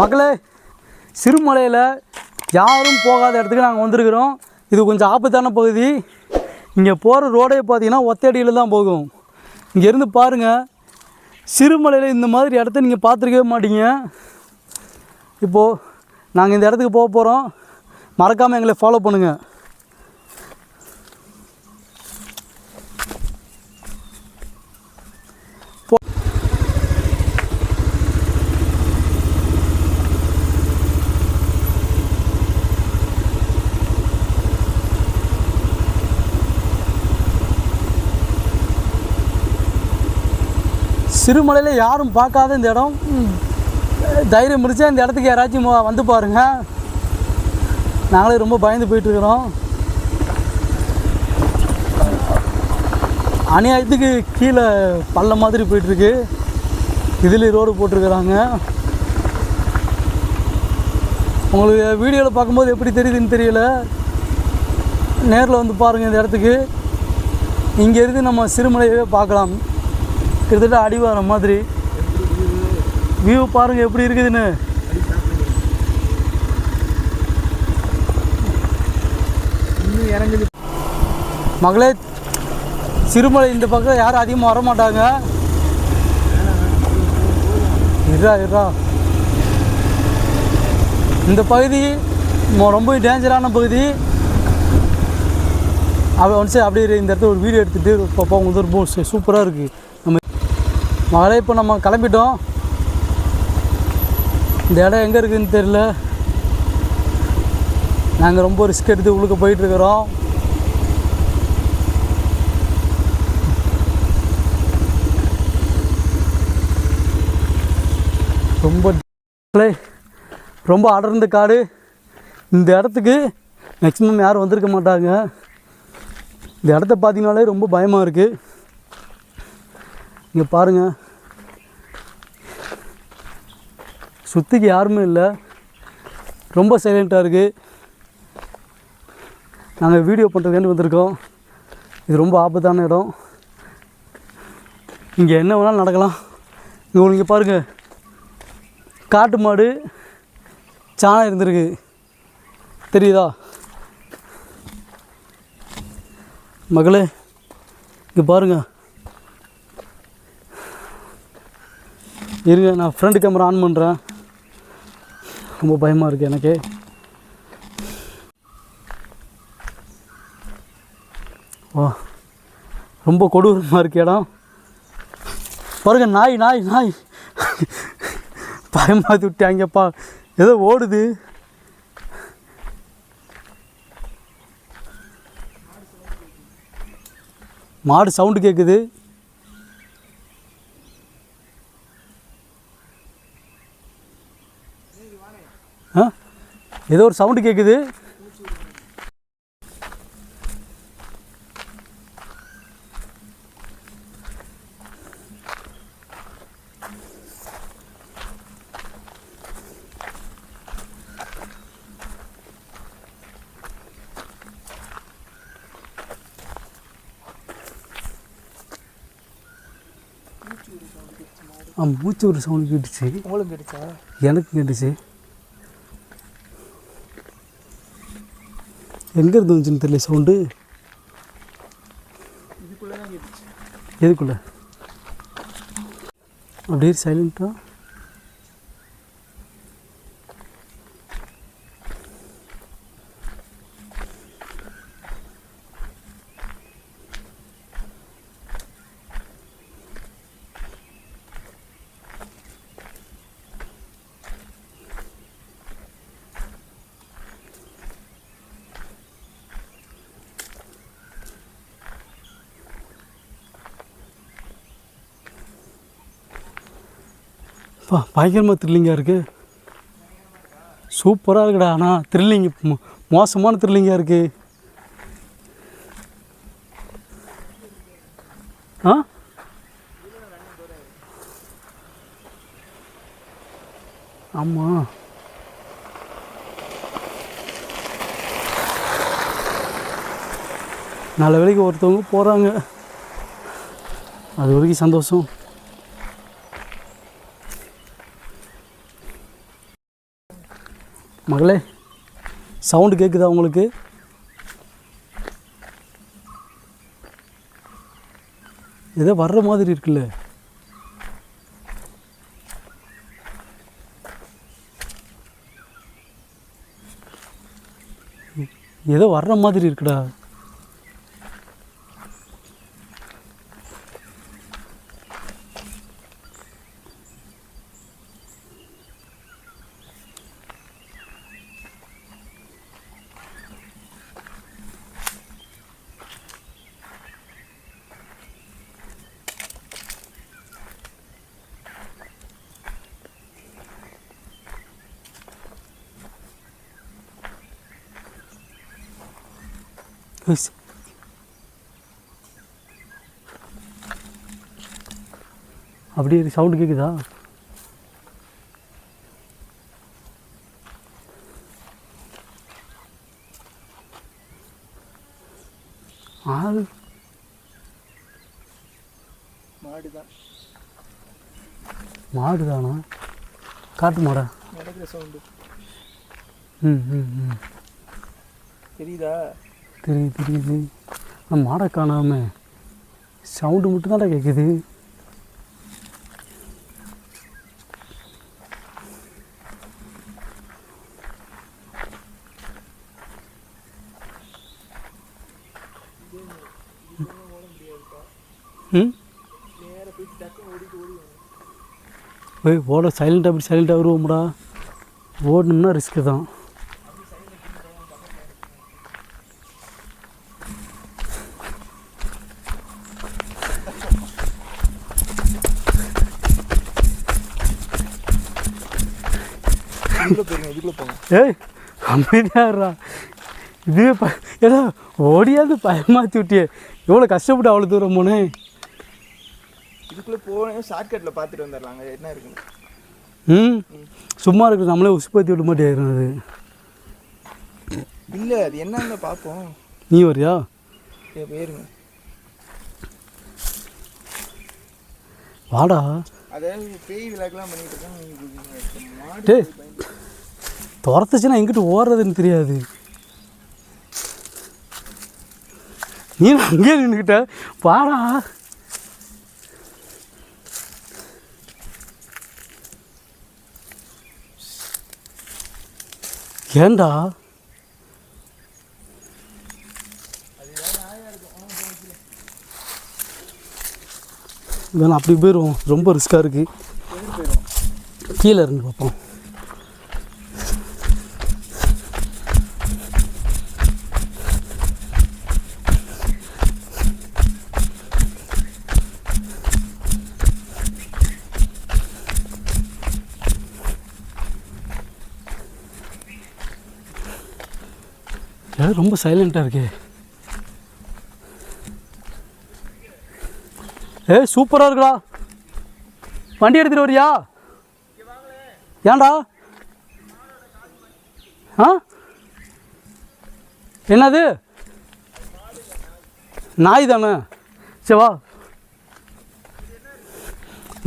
மகளே சிறுமலையில் யாரும் போகாத இடத்துக்கு நாங்கள் வந்திருக்கிறோம். இது கொஞ்சம் ஆபத்தான பகுதி. இங்கே போகிற ரோடே பார்த்தீங்கன்னா ஒத்தடியில் தான் போகும். இங்கேருந்து பாருங்கள் சிறுமலையில் இந்த மாதிரி இடத்த நீங்கள் பார்த்துருக்கவே மாட்டீங்க. இப்போது நாங்கள் இந்த இடத்துக்கு போக போகிறோம் மறக்காமல் எங்களை ஃபாலோ பண்ணுங்கள் திருமலையில் யாரும் பார்க்காத இந்த இடம். தைரியம் முடிச்சா இந்த இடத்துக்கு யாராச்சும் வந்து பாருங்க. நாங்களே ரொம்ப பயந்து போயிட்டுருக்குறோம். அநியாயத்துக்கு கீழே பள்ளம் மாதிரி போயிட்டுருக்கு. இதுலேயும் ரோடு போட்டிருக்கிறாங்க. உங்களுக்கு வீடியோவில் பார்க்கும்போது எப்படி தெரியுதுன்னு தெரியல. நேரில் வந்து பாருங்கள் இந்த இடத்துக்கு. இங்கே இருந்து நம்ம சிறுமலையவே பார்க்கலாம். கிட்டத்தட்ட அடிவாரம் மாதிரி. வியூ பாருங்கள் எப்படி இருக்குதுன்னு. இறங்குது. மகளே சிறுமலை இந்த பக்கம் யாரும் அதிகமாக வர மாட்டாங்க இருடா இருடா. இந்த பகுதி ரொம்ப டேஞ்சரான பகுதி. அப்படி ஒன்ஸ் அப்படியே இந்த இடத்துல ஒரு வீடியோ எடுத்துகிட்டு பாப்பா உங்களுக்கு ரொம்ப சூப்பராக இருக்குது மழை இப்போ நம்ம கிளம்பிட்டோம். இந்த இடம் எங்கே இருக்குதுன்னு தெரில நாங்கள் ரொம்ப ரிஸ்க் எடுத்து உள்ளுக்கு போயிட்டுருக்குறோம் ரொம்ப ரொம்ப அடர்ந்த காடு. இந்த இடத்துக்கு மேக்ஸிமம் யாரும் வந்திருக்க மாட்டாங்க. இந்த இடத்த பார்த்தீங்கனாலே ரொம்ப பயமாக இருக்குது இங்கே பாருங்கள் சுற்றிக்கு யாருமே இல்லை. ரொம்ப சைலண்ட்டாக இருக்குது நாங்கள் வீடியோ பண்ணுறதுக்காண்டி வந்திருக்கோம். இது ரொம்ப ஆபத்தான இடம். இங்கே என்ன வேணாலும் நடக்கலாம். இங்கே இங்கே பாருங்கள் காட்டு மாடு சாணம் இருந்திருக்கு. தெரியுதா? மகளே இங்கே பாருங்க. இருங்க நான் ஃப்ரண்ட் கேமரா ஆன் பண்ணுறேன் ரொம்ப பயமாக இருக்குது எனக்கு. ஓ ரொம்ப கொடூரமாக இருக்கு இடம். பாருங்க நாய் நாய் நாய். பயமாதி விட்டாங்கப்பா. ஏதோ ஓடுது. மாடு சவுண்டு கேட்குது ஆ? ஏதோ ஒரு சவுண்டு கேட்குது ஆ மூச்சு ஒரு சவுண்டு கேட்டுச்சு. உங்களுக்கு கிடைச்சா எனக்கு கேட்டுச்சு. எங்கே இருந்து வந்துச்சுன்னு தெரியல சவுண்டு. எதுக்குள்ளே? எதுக்குள்ள? அப்படியே சைலண்ட்டாக பா பயங்கரமாக த்ரில்லிங்காக இருக்குது சூப்பராக இருக்குடா ஆனால் த்ரில்லிங் மோசமான த்ரில்லிங்காக இருக்குது ஆ? ஆமாம் நல்ல வேலைக்கு ஒருத்தவங்க போகிறாங்க அது வரைக்கும் சந்தோஷம். மகளே சவுண்டு கேட்குதா உங்களுக்கு? ஏதோ வர்ற மாதிரி இருக்குல்ல. ஏதோ வர்ற மாதிரி இருக்குடா. எஸ். அப்படியே சவுண்டு கேட்குதா ஆள். மாடு தான் மாடு தானா காட்டு மாடா. நடக்கிற சவுண்டு ம் ம் ம். தெரியுதா? தெரியுது தெரியுது. ஆனால் மாடை காணாம சவுண்டு மட்டும்தான்டா கேட்குது ம்? போய் ஓட சைலண்டாக அப்படி சைலண்டாக வருவோம்டா. ஓடணும்னா ரிஸ்க்கு தான். ஏய் அமைதியாடுறா இதுவே ப ஏடா ஓடியாந்து பயமாற்றி விட்டியே. எவ்வளோ கஷ்டப்பட்டு அவ்வளோ தூரம் போனேன் இதுக்குள்ள போனேன் ஷார்ட்கட்டில் பார்த்துட்டு வந்துடலாங்க என்ன இருக்குன்னு. ம்? சும்மா இருக்கு நம்மளே உசுப்பத்தி விட மாட்டேன் அது. இல்லை அது என்னன்னு பார்ப்போம் நீ வரியா? போயிருங்க. வாடா. அதாவது பேய் பண்ணிட்டு துரத்துச்சுன்னா எங்கிட்டு ஓடுறதுன்னு தெரியாது. நீ அங்கேயே நின்றுக்கிட்ட வாடா. ஏன்டா? வேணாம் அப்படி போயிடுவோம் ரொம்ப ரிஸ்க்காக இருக்குது கீழே இருந்து பார்ப்போம். ரொம்ப சைலண்ட்டாக இருக்கே? ஏ சூப்பராக இருக்குடா. வண்டி எடுத்துகிட்டு வரியா? ஏன்டா? ஆ? என்னது? நாய் தானே சரி வா.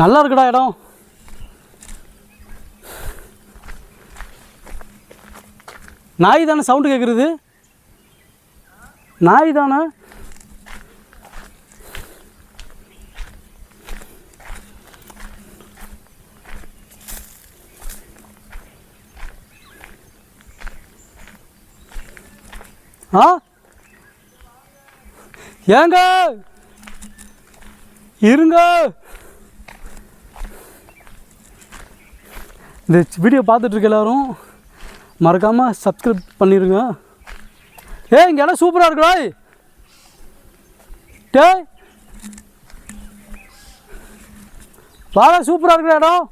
நல்லா இருக்குடா இடம். நாய் தானே சவுண்டு கேட்குறது நாய் தானே ஆ? ஏங்க? இருங்க. இந்த வீடியோ பார்த்துட்ருக்க எல்லோரும் எல்லாரும் மறக்காமல் சப்ஸ்கிரைப் பண்ணிடுங்க ஏ இங்கே இடம் சூப்பராக இருக்குடா டேய். வாடா சூப்பராக இருக்கிற இடம்.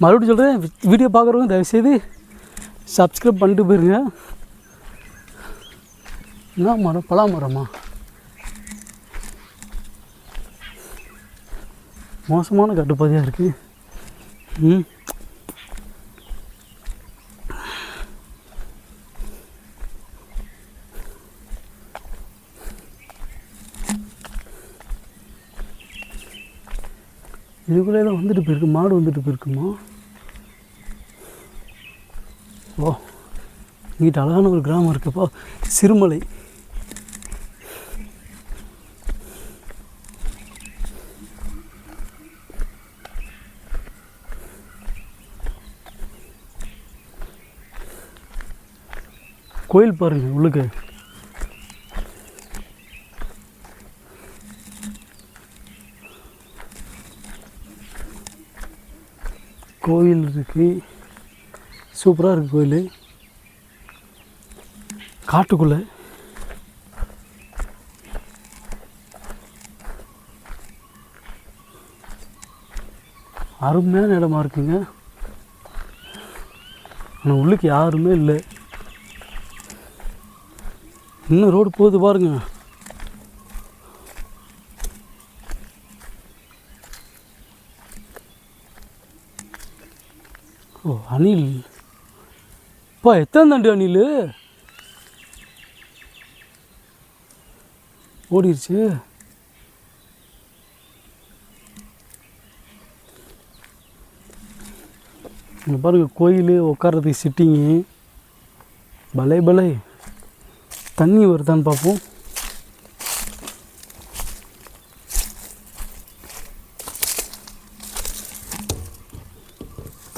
மறுபடியும் சொல்கிறேன் வீடியோ பார்க்குறவங்க தயவுசெய்து சப்ஸ்கிரைப் பண்ணிட்டு போயிருங்க. என்ன மரம்? பலா மரமா? மோசமான கட்டுப்பாதையாக இருக்குது ம். இதுக்குள்ளே தான் வந்துட்டு போயிருக்கு. மாடு வந்துட்டு போயிருக்குமா? ஓ இங்கிட்ட அழகான ஒரு கிராமம் இருக்குப்பா சிறுமலை. கோயில் பாருங்கள் உள்ளுக்கு. கோயில் இருக்குது சூப்பராக இருக்குது கோயில். காட்டுக்குள்ளே. அருமையான இடமா இருக்குங்க. ஆனால் உள்ளுக்கு யாருமே இல்லை. இன்னும் ரோடு போகுது பாருங்கள் ஓ அணில். அப்பா எத்தனை தாண்டி அணில்? ஓடிடுச்சு இங்கே பாருங்க கோயில் உட்கார்றதுக்கு சிட்டிங்கு பலே பலே. தண்ணி வருதான்னு பார்ப்போம்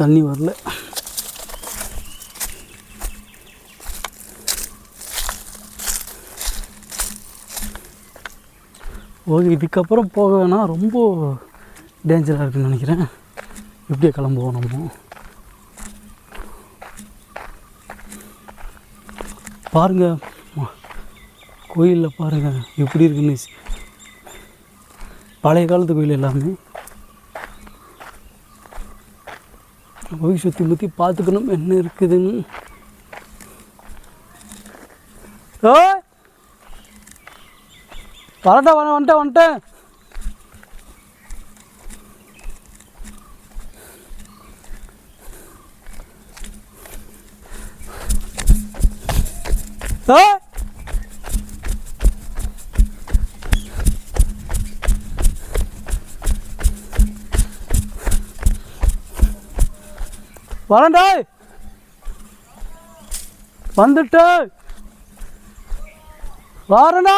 தண்ணி வரல. ஓகே இதுக்கப்புறம் போக வேணாம் ரொம்ப டேஞ்சராக இருக்குன்னு நினைக்கிறேன். எப்படியே கிளம்புவோம் நம்ம. பாருங்க கோயிலில் பாருங்க எப்படி இருக்குன்னு. பழைய காலத்து கோயில் எல்லாமே. போய் சுற்றி முற்றி பார்த்துக்கணும் என்ன இருக்குதுன்னு. ஓய் வரட்டா வர வந்துட்டேன் வந்துட்டேன். ஆ வரண்டா வந்துட்டு வாரண்ணா.